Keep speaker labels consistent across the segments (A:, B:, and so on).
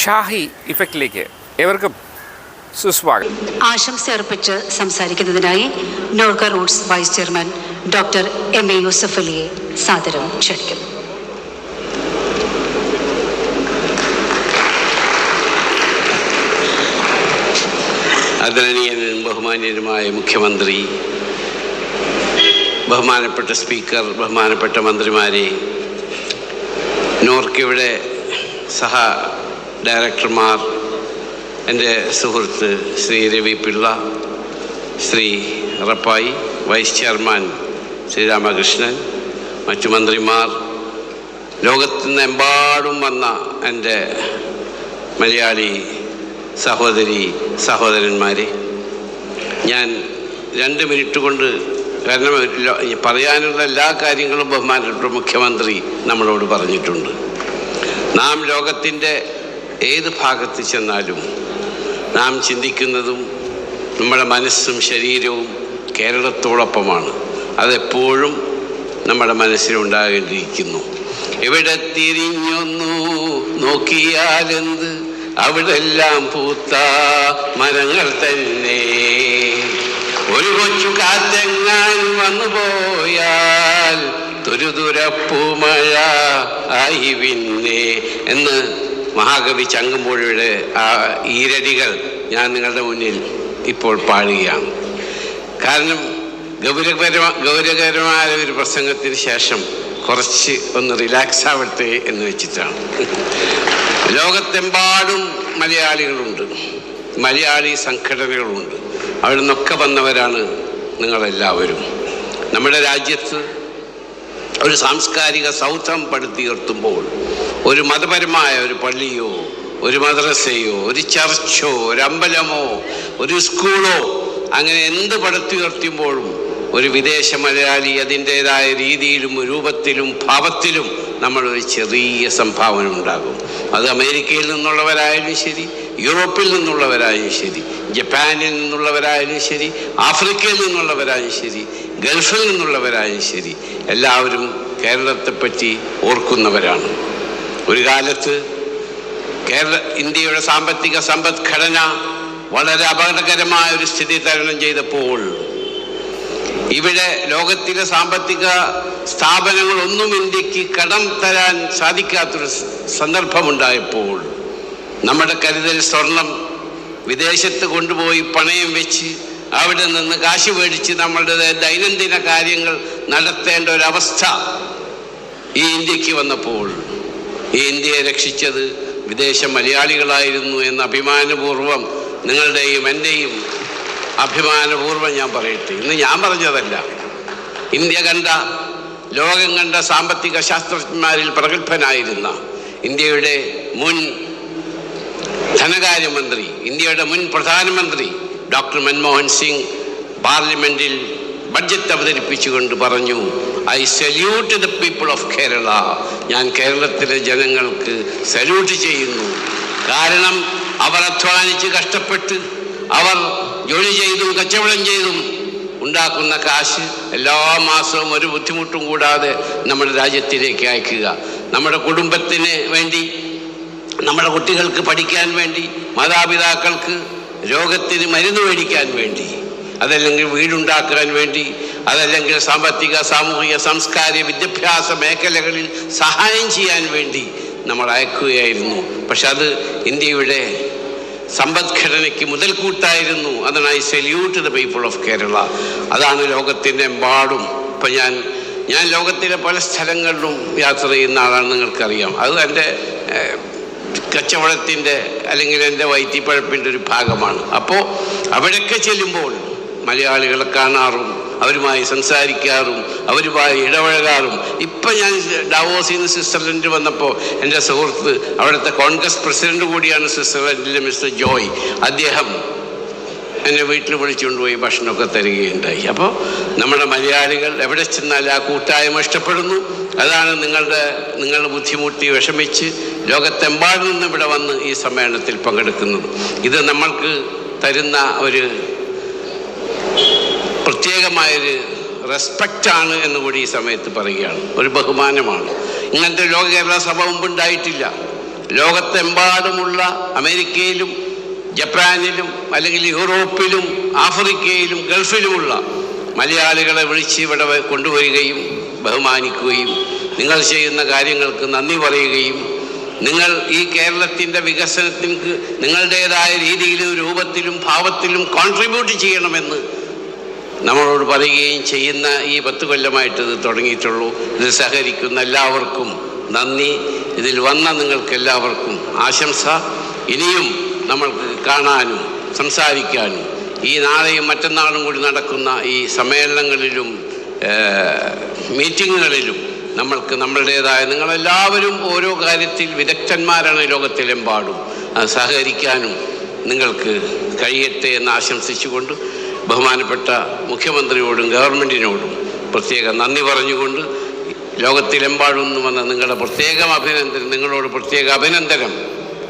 A: ഷാഹി ഇഫക്റ്റിലേക്ക് ഏവർക്കും സുസ്വാഗതം.
B: ആശംസ അർപ്പിച്ച് സംസാരിക്കുന്നതിനായി Norka roots vice chairman doctor M A Yusuf അലിയെ സാദരം ക്ഷണിക്കുന്നു.
C: ആദരണീയനും ബഹുമാനീയനുമായ മുഖ്യമന്ത്രി ബഹുമാനപ്പെട്ട സ്പീക്കർ ബഹുമാനപ്പെട്ട മന്ത്രിമാരെ നോർക്കയുടെ സഹ ഡയറക്ടർമാർ എന്റെ സുഹൃത്ത് ശ്രീ രവി പിള്ള ശ്രീ റപ്പായി വൈസ് ചെയർമാൻ ശ്രീ രാമകൃഷ്ണൻ മറ്റു മന്ത്രിമാർ. ലോകത്തു നിന്നെമ്പാടും വന്ന എന്റെ മലയാളി സഹോദരി സഹോദരന്മാരെ ഞാൻ രണ്ട് മിനിറ്റ് കൊണ്ട് കാരണം പറയാനുള്ള എല്ലാ കാര്യങ്ങളും ബഹുമാനപ്പെട്ട മുഖ്യമന്ത്രി നമ്മളോട് പറഞ്ഞിട്ടുണ്ട്. നാം ലോകത്തിന്റെ ഏത് ഭാഗത്ത് ചെന്നാലും നാം ചിന്തിക്കുന്നതും നമ്മുടെ മനസ്സും ശരീരവും കേരളത്തോടൊപ്പമാണ്. അതെപ്പോഴും നമ്മുടെ മനസ്സിലുണ്ടാകേണ്ടിയിരിക്കുന്നു. എവിടെ തിരിഞ്ഞൊന്നു നോക്കിയാലെന്ത്? അവിടെല്ലാം പൂത്ത മരങ്ങൾ തന്നെ. ഒരു കൊച്ചു കാറ്റെങ്ങാൻ വന്നു പോയാൽ തുരുതുരപ്പൂമഴ ആയി പിന്നെ എന്ന് മഹാകവി ചങ്ങമ്പുഴയുടെ ആ ഈരടികൾ ഞാൻ നിങ്ങളുടെ മുന്നിൽ ഇപ്പോൾ പാടുകയാണ് കാരണം ഗൗരവകരമ ഗൗരവകരമായ ഒരു പ്രസംഗത്തിന് ശേഷം കുറച്ച് ഒന്ന് റിലാക്സ് ആവട്ടെ എന്ന് വെച്ചിട്ടാണ്. ലോകത്തെമ്പാടും മലയാളികളുണ്ട്. മലയാളി സംഘടനകളുണ്ട്. അവിടെ നിന്നൊക്കെ വന്നവരാണ് നിങ്ങളെല്ലാവരും. നമ്മുടെ രാജ്യത്ത് ഒരു സാംസ്കാരിക സൗധം പടുത്തുയർത്തുമ്പോൾ ഒരു മതപരമായ ഒരു പള്ളിയോ ഒരു മദ്രസയോ ഒരു ചർച്ചോ ഒരു അമ്പലമോ ഒരു സ്കൂളോ അങ്ങനെ എന്ത് പടുത്തുയർത്തുമ്പോഴും ഒരു വിദേശ മലയാളി അതിന്റെതായ രീതിയിലും രൂപത്തിലും ഭാവത്തിലും നമ്മളൊരു ചെറിയ സംഭാവന ഉണ്ടാകും. അത് അമേരിക്കയിൽ നിന്നുള്ളവരായാലും ശരി യൂറോപ്പിൽ നിന്നുള്ളവരായാലും ശരി ജപ്പാനിൽ നിന്നുള്ളവരായാലും ശരി ആഫ്രിക്കയിൽ നിന്നുള്ളവരായാലും ശരി ഗൾഫിൽ നിന്നുള്ളവരായാലും ശരി എല്ലാവരും കേരളത്തെപ്പറ്റി ഓർക്കുന്നവരാണ്. ഒരു കാലത്ത് കേരള ഇന്ത്യയുടെ സാമ്പത്തിക സമ്പദ്ഘടന വളരെ അപകടകരമായ ഒരു സ്ഥിതി തരണം ചെയ്തപ്പോൾ ഇവിടെ ലോകത്തിലെ സാമ്പത്തിക സ്ഥാപനങ്ങളൊന്നും ഇന്ത്യയ്ക്ക് കടം തരാൻ സാധിക്കാത്തൊരു സന്ദർഭമുണ്ടായപ്പോൾ നമ്മുടെ കരുതൽ സ്വർണം വിദേശത്ത് കൊണ്ടുപോയി പണയം വെച്ച് അവിടെ നിന്ന് കാശ് മേടിച്ച് നമ്മളുടെ ദൈനംദിന കാര്യങ്ങൾ നടത്തേണ്ട ഒരവസ്ഥ ഈ ഇന്ത്യയ്ക്ക് വന്നപ്പോൾ ഇന്ത്യയെ രക്ഷിച്ചത് വിദേശ മലയാളികളായിരുന്നു എന്ന് അഭിമാനപൂർവം നിങ്ങളുടെയും എന്റെയും അഭിമാനപൂർവം ഞാൻ പറയട്ടെ. ഇന്ന് ഞാൻ പറഞ്ഞതല്ല. ഇന്ത്യ കണ്ട ലോകം കണ്ട സാമ്പത്തിക ശാസ്ത്രജ്ഞന്മാരിൽ പ്രഗത്ഭനായിരുന്ന ഇന്ത്യയുടെ മുൻ ധനകാര്യമന്ത്രി ഇന്ത്യയുടെ മുൻ പ്രധാനമന്ത്രി ഡോക്ടർ മൻമോഹൻ സിംഗ് പാർലമെന്റിൽ ബഡ്ജറ്റ് അവതരിപ്പിച്ചുകൊണ്ട് പറഞ്ഞു I salute the people of Kerala ഞാൻ കേരളത്തിലെ ജനങ്ങൾക്ക് സല്യൂട്ട് ചെയ്യുന്നു. കാരണം അവർ അധ്വാനിച്ച് കഷ്ടപ്പെട്ട് അവർ ജോലി ചെയ്തും കച്ചവടം ചെയ്തും ഉണ്ടാക്കുന്ന കാശ് എല്ലാ മാസവും ഒരു ബുദ്ധിമുട്ടും കൂടാതെ നമ്മുടെ രാജ്യത്തിലേക്ക് അയക്കുക. നമ്മുടെ കുടുംബത്തിന് വേണ്ടി നമ്മുടെ കുട്ടികൾക്ക് പഠിക്കാൻ വേണ്ടി മാതാപിതാക്കൾക്ക് രോഗത്തിന് മരുന്ന് മേടിക്കാൻ വേണ്ടി. അതല്ലെങ്കിൽ വീടുണ്ടാക്കാൻ വേണ്ടി അതല്ലെങ്കിൽ സാമ്പത്തിക സാമൂഹിക സാംസ്കാരിക വിദ്യാഭ്യാസ മേഖലകളിൽ സഹായം ചെയ്യാൻ വേണ്ടി നമ്മൾ അയക്കുകയായിരുന്നു. പക്ഷെ അത് ഇന്ത്യയുടെ സമ്പദ്ഘടനയ്ക്ക് മുതൽക്കൂട്ടായിരുന്നു. അതാണ് I salute the people of Kerala. അതാണ് ലോകത്തിന്റെ എമ്പാടും. ഇപ്പം ഞാൻ ഞാൻ ലോകത്തിലെ പല സ്ഥലങ്ങളിലും യാത്ര ചെയ്യുന്ന ആളാണ് നിങ്ങൾക്കറിയാം. അത് എന്റെ കച്ചവടത്തിന്റെ അല്ലെങ്കിൽ എന്റെ വൈത്തിപ്പഴപ്പിന്റെ ഒരു ഭാഗമാണ്. അപ്പോൾ അവിടെയൊക്കെ ചെല്ലുമ്പോൾ മലയാളികളെ കാണാറും അവരുമായി സംസാരിക്കാറും അവരുമായി ഇടപഴകാറും. ഇപ്പം ഞാൻ ഡാവോസിൽ നിന്ന് സ്വിറ്റ്സർലൻഡ് വന്നപ്പോൾ എന്റെ സുഹൃത്ത് അവിടുത്തെ കോൺഗ്രസ് പ്രസിഡന്റ് കൂടിയാണ് സ്വിറ്റ്സർലൻഡിലെ മിസ്റ്റർ ജോയ്. അദ്ദേഹം എന്നെ വീട്ടിൽ വിളിച്ചുകൊണ്ടുപോയി ഭക്ഷണമൊക്കെ തരികയുണ്ടായി. അപ്പോൾ നമ്മുടെ മലയാളികൾ എവിടെ ചെന്നാൽ ആ കൂട്ടായ്മ ഇഷ്ടപ്പെടുന്നു. അതാണ് നിങ്ങളുടെ നിങ്ങളുടെ ബുദ്ധിമുട്ടി വിഷമിച്ച് ലോകത്തെമ്പാടും നിന്ന് ഇവിടെ വന്ന് ഈ സമ്മേളനത്തിൽ പങ്കെടുക്കുന്നത്. ഇത് നമ്മൾക്ക് തരുന്ന ഒരു പ്രത്യേകമായൊരു റെസ്പെക്റ്റാണ് എന്ന് കൂടി ഈ സമയത്ത് പറയുകയാണ്. ഒരു ബഹുമാനമാണ്. ഇങ്ങനത്തെ ലോക കേരള സഭ മുമ്പ് ഉണ്ടായിട്ടില്ല. ലോകത്തെമ്പാടുമുള്ള അമേരിക്കയിലും ജപ്പാനിലും അല്ലെങ്കിൽ യൂറോപ്പിലും ആഫ്രിക്കയിലും ഗൾഫിലുമുള്ള മലയാളികളെ വിളിച്ച് ഇവിടെ കൊണ്ടുവരികയും ബഹുമാനിക്കുകയും നിങ്ങൾ ചെയ്യുന്ന കാര്യങ്ങൾക്ക് നന്ദി പറയുകയും നിങ്ങൾ ഈ കേരളത്തിന്റെ വികസനത്തിന് നിങ്ങളുടേതായ രീതിയിലും രൂപത്തിലും ഭാവത്തിലും കോൺട്രിബ്യൂട്ട് ചെയ്യണമെന്ന് നമ്മളോട് പറയുകയും ചെയ്യുന്ന ഈ പത്ത് കൊല്ലമായിട്ട് ഇത് തുടങ്ങിയിട്ടുള്ളൂ. ഇത് സഹകരിക്കുന്ന എല്ലാവർക്കും നന്ദി. ഇതിൽ വന്ന നിങ്ങൾക്ക് എല്ലാവർക്കും ആശംസ. ഇനിയും നമ്മൾക്ക് കാണാനും സംസാരിക്കാനും ഈ നാളെയും മറ്റന്നാളും കൂടി നടക്കുന്ന ഈ സമ്മേളനങ്ങളിലും മീറ്റിങ്ങുകളിലും നമ്മൾക്ക് നമ്മളുടേതായ നിങ്ങളെല്ലാവരും ഓരോ കാര്യത്തിൽ വിദഗ്ധന്മാരാണ് ലോകത്തിലെമ്പാടും. സഹകരിക്കാനും നിങ്ങൾക്ക് കഴിയട്ടെ എന്ന് ആശംസിച്ചുകൊണ്ട് ബഹുമാനപ്പെട്ട മുഖ്യമന്ത്രിയോടും ഗവൺമെന്റിനോടും പ്രത്യേക നന്ദി പറഞ്ഞുകൊണ്ട് ലോകത്തിലെമ്പാടും വന്ന നിങ്ങളുടെ പ്രത്യേകം അഭിനന്ദനം നിങ്ങളോട് പ്രത്യേക അഭിനന്ദനം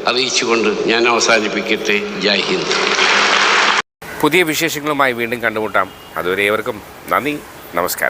C: അറിയിച്ചുകൊണ്ട് ഞാൻ അവസാനിപ്പിക്കട്ടെ. ജയ് ഹിന്ദ്.
A: പുതിയ വിശേഷങ്ങളുമായി വീണ്ടും കണ്ടുമുട്ടാം. അതുവരെ ഏവർക്കും നന്ദി നമസ്കാരം.